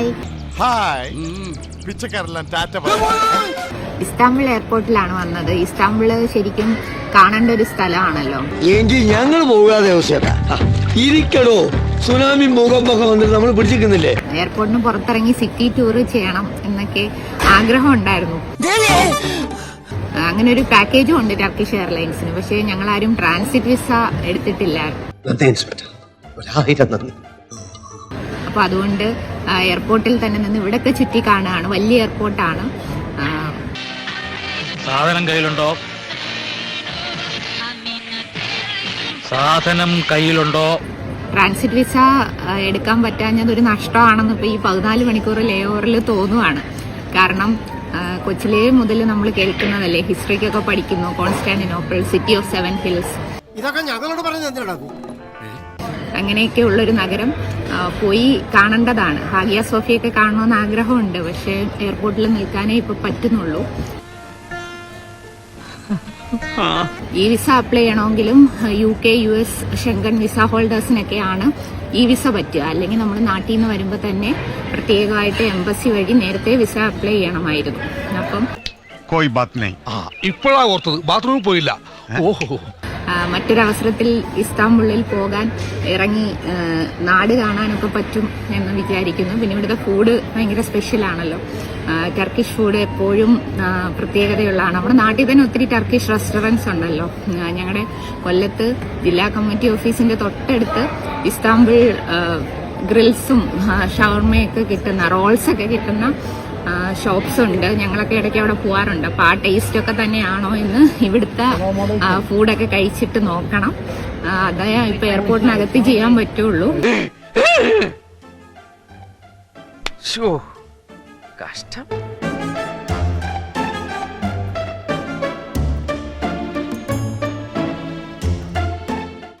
Hi hi പിച്ചക്കാരെല്ലാം Tata Istanbul എയർപോർട്ടിലാണ് വന്നത്. ഇസ്താംബുൾ ശരിക്കും കാണേണ്ട ഒരു സ്ഥലമാണല്ലോ. എങ്കിൽ ഞങ്ങൾ പോകാതെ ഇരിക്കടോ. സുനാമി ഭൂകമ്പൊക്കെ വന്നിട്ട് നമ്മൾ പിടിച്ചിരിക്കുന്നില്ലേ? എയർപോർട്ടിന് പുറത്തിറങ്ങി സിറ്റി ടൂർ ചെയ്യണം എന്നൊക്കെ ആഗ്രഹം ഉണ്ടായിരുന്നു അങ്ങനെ ഒരു പാക്കേജും ഉണ്ട് ടർക്കിഷ് എയർലൈൻസിന് പക്ഷേ ഞങ്ങൾ ആരും ട്രാൻസിറ്റ് വിസ എടുത്തിട്ടില്ല അപ്പൊ അതുകൊണ്ട് എയർപോർട്ടിൽ തന്നെ നിന്ന് ഇവിടൊക്കെ ചുറ്റി കാണുകയാണ് വലിയ എയർപോർട്ടാണ്. സാധനം കയ്യിലുണ്ടോ? സാധനം കയ്യിലുണ്ടോ? ട്രാൻസിറ്റ് വിസ എടുക്കാൻ പറ്റാഞ്ഞത് ഒരു നഷ്ടമാണെന്ന് ഇപ്പോൾ ഈ പതിനാല് മണിക്കൂർ ലേ ഓവറിൽ തോന്നുവാണ്. കാരണം കൊച്ചിലേ മുതൽ നമ്മൾ കേൾക്കുന്നതല്ലേ? ഹിസ്റ്ററിക്കൊക്കെ പഠിക്കുന്നു. Constantinople city of seven hills ഇതൊക്കെ ഞങ്ങളോട് പറഞ്ഞു എന്തിനാ അങ്ങനെയൊക്കെ ഉള്ളൊരു നഗരം പോയി കാണേണ്ടതാണ്. ഹാഗിയ സോഫിയൊക്കെ കാണണമെന്ന് ആഗ്രഹമുണ്ട് പക്ഷേ എയർപോർട്ടിൽ നിൽക്കാനേ ഇപ്പോൾ പറ്റുന്നുള്ളൂ. ഈ വിസ അപ്ലൈ ചെയ്യണമെങ്കിലും U K U S Schengen visa ഹോൾഡേഴ്സിനൊക്കെയാണ് ഈ വിസ പറ്റുക. അല്ലെങ്കിൽ നമ്മൾ നാട്ടിൽ നിന്ന് വരുമ്പോൾ തന്നെ പ്രത്യേകമായിട്ട് എംബസി വഴി നേരത്തെ വിസ അപ്ലൈ ചെയ്യണമായിരുന്നു. അപ്പം ഇപ്പോഴാ ഓർത്തത്. ബാത്റൂമിൽ പോയില്ല. ഓഹോ. മറ്റൊരവസരത്തിൽ ഇസ്താംബുളിൽ പോകാൻ ഇറങ്ങി നാട് കാണാനൊക്കെ പറ്റും എന്ന് വിചാരിക്കുന്നു. പിന്നെ ഇവിടുത്തെ ഫുഡ് ഭയങ്കര സ്പെഷ്യലാണല്ലോ ടർക്കിഷ് ഫുഡ് എപ്പോഴും പ്രത്യേകതയുള്ളതാണ്. നമ്മുടെ നാട്ടിൽ തന്നെ ഒത്തിരി ടർക്കിഷ് റെസ്റ്റോറന്റ്സ് ഉണ്ടല്ലോ. ഞങ്ങളുടെ കൊല്ലത്ത് ജില്ലാ കമ്മിറ്റി ഓഫീസിന്റെ തൊട്ടടുത്ത് ഇസ്താംബുൾ ഗ്രിൽസും ഷവർമയൊക്കെ കിട്ടുന്ന റോൾസൊക്കെ കിട്ടുന്ന ഷോപ്സ് ഉണ്ട്. ഞങ്ങളൊക്കെ ഇടയ്ക്ക് അവിടെ പോവാറുണ്ട്. അപ്പൊ ആ ടേസ്റ്റ് ഒക്കെ തന്നെയാണോ എന്ന് ഇവിടുത്തെ ഫുഡൊക്കെ കഴിച്ചിട്ട് നോക്കണം. അതേ ഇപ്പൊ എയർപോർട്ടിനകത്ത് ചെയ്യാൻ പറ്റുള്ളൂ. കഷ്ടം.